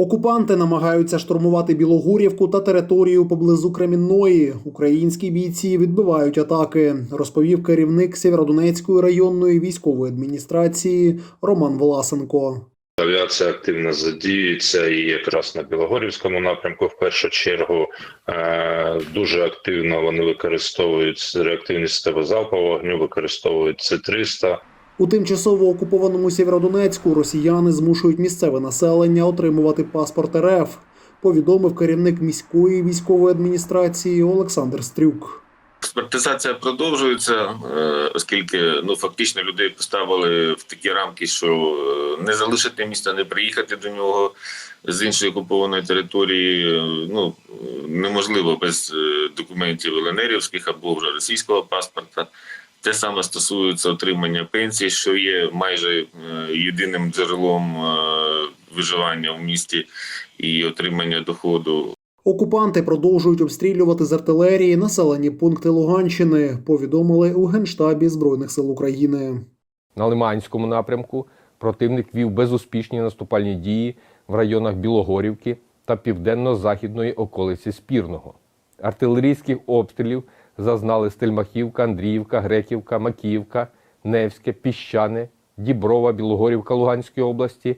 Окупанти намагаються штурмувати Білогурівку та територію поблизу Кремінної. Українські бійці відбивають атаки, розповів керівник Сєвєродонецької районної військової адміністрації Роман Власенко. Авіація активно задіюється і якраз на Білогорівському напрямку в першу чергу е, дуже активно вони використовують реактивні системи залпового вогню, використовують С-300. У тимчасово окупованому Сєвєродонецьку росіяни змушують місцеве населення отримувати паспорт РФ, повідомив керівник міської військової адміністрації Олександр Стрюк. Експертизація продовжується, е, оскільки ну фактично людей поставили в такі рамки, що е, не залишити місто, не приїхати до нього з іншої окупованої території. е, Ну неможливо без документів ЛНРівських або вже російського паспорта. Те саме стосується отримання пенсії, що є майже е, єдиним джерелом е, виживання в місті і отримання доходу. Окупанти продовжують обстрілювати з артилерії населені пункти Луганщини, повідомили у Генштабі Збройних сил України. На Лиманському напрямку противник вів безуспішні наступальні дії в районах Білогорівки та південно-західної околиці Спірного. Артилерійських обстрілів зазнали Стельмахівка, Андріївка, Греківка, Макіївка, Невське, Піщане, Діброва, Білогорівка Луганської області